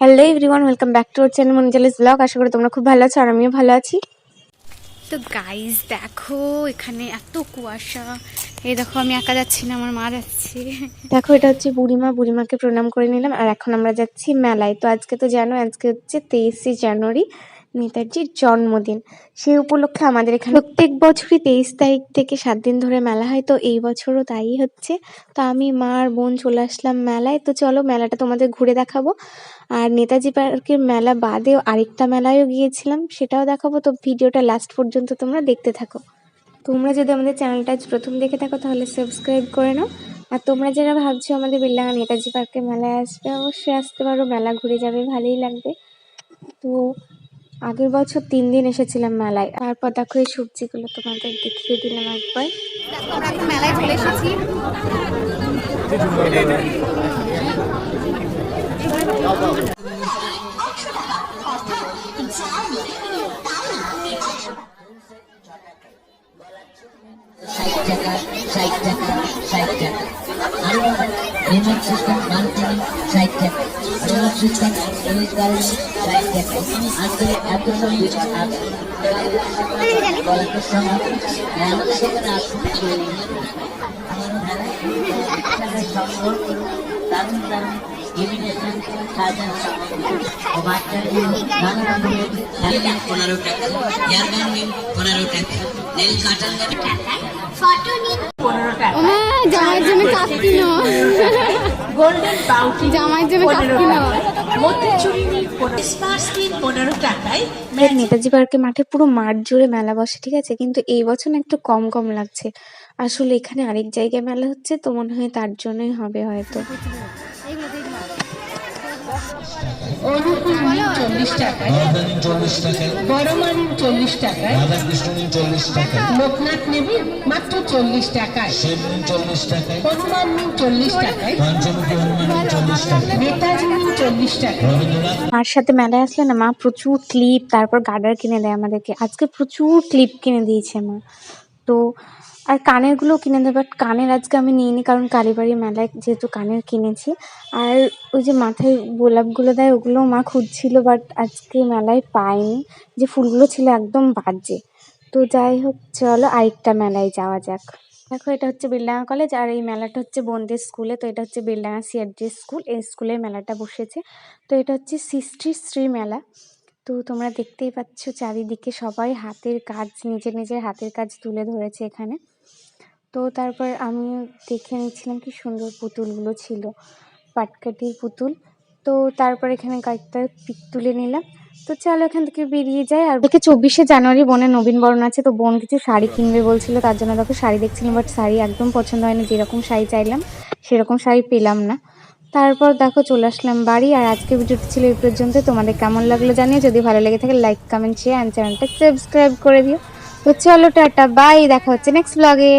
Hello everyone welcome back to our channel মনিজালিস blog আশা করি তোমরা খুব ভালো আছো আর আমিও ভালো আছি। তো গাইজ দেখো এখানে এত কুয়াশা। এই দেখো আমি একা যাচ্ছি না আমার মা যাচ্ছে। দেখো এটা হচ্ছে বুড়িমা বুড়িমাকে প্রণাম করে নিলাম। আর এখন আমরা যাচ্ছি মেলায়। তো আজকে তো জানো আজকে হচ্ছে তেইশে জানুয়ারি। নেতাজির জন্মদিন। সেই উপলক্ষে আমাদের এখানে প্রত্যেক বছরই তেইশ তারিখ থেকে সাত দিন ধরে মেলা হয়। তো এই বছরও তাই হচ্ছে। তো আমি মা আর বোন চলে আসলাম মেলায়। তো চলো মেলাটা তোমাদের ঘুরে দেখাবো। আর নেতাজি পার্কের মেলা বাদেও আরেকটা মেলায়ও গিয়েছিলাম। সেটাও দেখাবো। তো ভিডিওটা লাস্ট পর্যন্ত তোমরা দেখতে থাকো। তোমরা যদি আমাদের চ্যানেলটা প্রথম দেখে থাকো, তাহলে সাবস্ক্রাইব করে নাও। আর তোমরা যারা ভাবছ আমাদের বিল্ডাঙ্গা নেতাজি পার্কে মেলায় আসবে, অবশ্যই আসতে পারো। মেলা ঘুরে যাবে, ভালোই লাগবে। তো আগের বছর তিন দিন এসেছিলাম মেলায়। তারপর দেখো এই সবজিগুলো তোমাদের দেখিয়ে দিলাম একবার। মেলায় চলে এসেছি। টাকা টাকা ষাট টাকা রিমোট সিস্টেম মাল্টিনি ষাট টাকা রিমোট সিস্টেম ইংলিশ গাড়ি ষাট টাকা আজকে এত সঙ্গে আছে গল্পের সঙ্গে আমাদের সেখানে আসুন। দারুণ দারুণ ইমিটেশন সাজার ও বাচ্চাদের নানা রকমের পনেরো টাকা এয়ারগান নিন পনেরো টাকা নেল ও মা জামাইয়ের জন্য কাপ কিনো। জামাইয়ের জন্য কাপ নেতাজি পার্কে মাঠে পুরো মাঠ জুড়ে মেলা বসে ঠিক আছে? কিন্তু এই বছর একটু কম কম লাগছে। আসলে এখানে আরেক জায়গায় মেলা হচ্ছে তো মনে হয় তার জন্যই হবে হয়তো। চল্লিশ রাধানী চল্লিশ মানিন চল্লিশ টাকায় চল্লিশ টাকায় লোকনাথ নেবি মাত্র চল্লিশ টাকায়। চল্লিশ টাকায়। হনুমান নিন চল্লিশ টাকায়। পঞ্চমুখী হনুমান চল্লিশ টাকায়। নেতাজি নিন চল্লিশ টাকায়। রবীন্দ্রনাথ। মার সাথে মেলায় আসলে না মা প্রচুর ক্লিপ তারপর গার্ডার কিনে দেয় আমাদেরকে। আজকে প্রচুর ক্লিপ কিনে দিয়েছে মা। তো আর কানেরগুলো কিনে দেয় বাট কানের আজকে আমি নিইনি কারণ কালীবাড়ি মেলায় যেহেতু কানের কিনেছি। আর ওই যে মাথায় গোলাপগুলো দেয়, ওগুলো মা খুঁজছিল বাট আজকে মেলায় পাইনি। যে ফুলগুলো ছিল একদম বাজে। তো যাই হোক, চলো আরেকটা মেলায় যাওয়া যাক। দেখো, এটা হচ্ছে বিল্ডাঙ্গা কলেজ আর এই মেলাটা হচ্ছে বন্দের স্কুলে তো এটা হচ্ছে বিল্ডাঙ্গা সিআরডি স্কুল এই স্কুলে মেলাটা বসেছে। তো এটা হচ্ছে সৃষ্টি শ্রী মেলা। তো তোমরা দেখতেই পাচ্ছ চারিদিকে সবাই হাতের কাজ, নিজের নিজের হাতের কাজ তুলে ধরেছে এখানে। তো তারপর আমি দেখে নিচ্ছিলাম কি সুন্দর পুতুলগুলো ছিল, পাটকাঠির পুতুল। তো তারপর এখানে কয়েকটা পিক তুলে নিলাম। তো চলো এখান থেকে বেরিয়ে যায় আর দেখে চব্বিশে জানুয়ারি বোনের নবীন বরণ আছে, তো বোন কিছু শাড়ি কিনবে বলছিল, তার জন্য দেখো শাড়ি দেখছিলাম বাট শাড়ি একদম পছন্দ হয়নি, যেরকম শাড়ি চাইলাম, সেরকম শাড়ি পেলাম না। তারপর দেখো চলে আসলাম বাড়ি, আর আজকে ভিডিওটি ছিল এই পর্যন্ত। তোমাদের কেমন লাগল জানিয়ে যদি ভালো লেগে থাকে লাইক কমেন্ট শেয়ার অ্যান্ড চ্যানেলটা সাবস্ক্রাইব করে দিও। তো চলো টাটা বাই দেখা হচ্ছে নেক্সট ব্লগে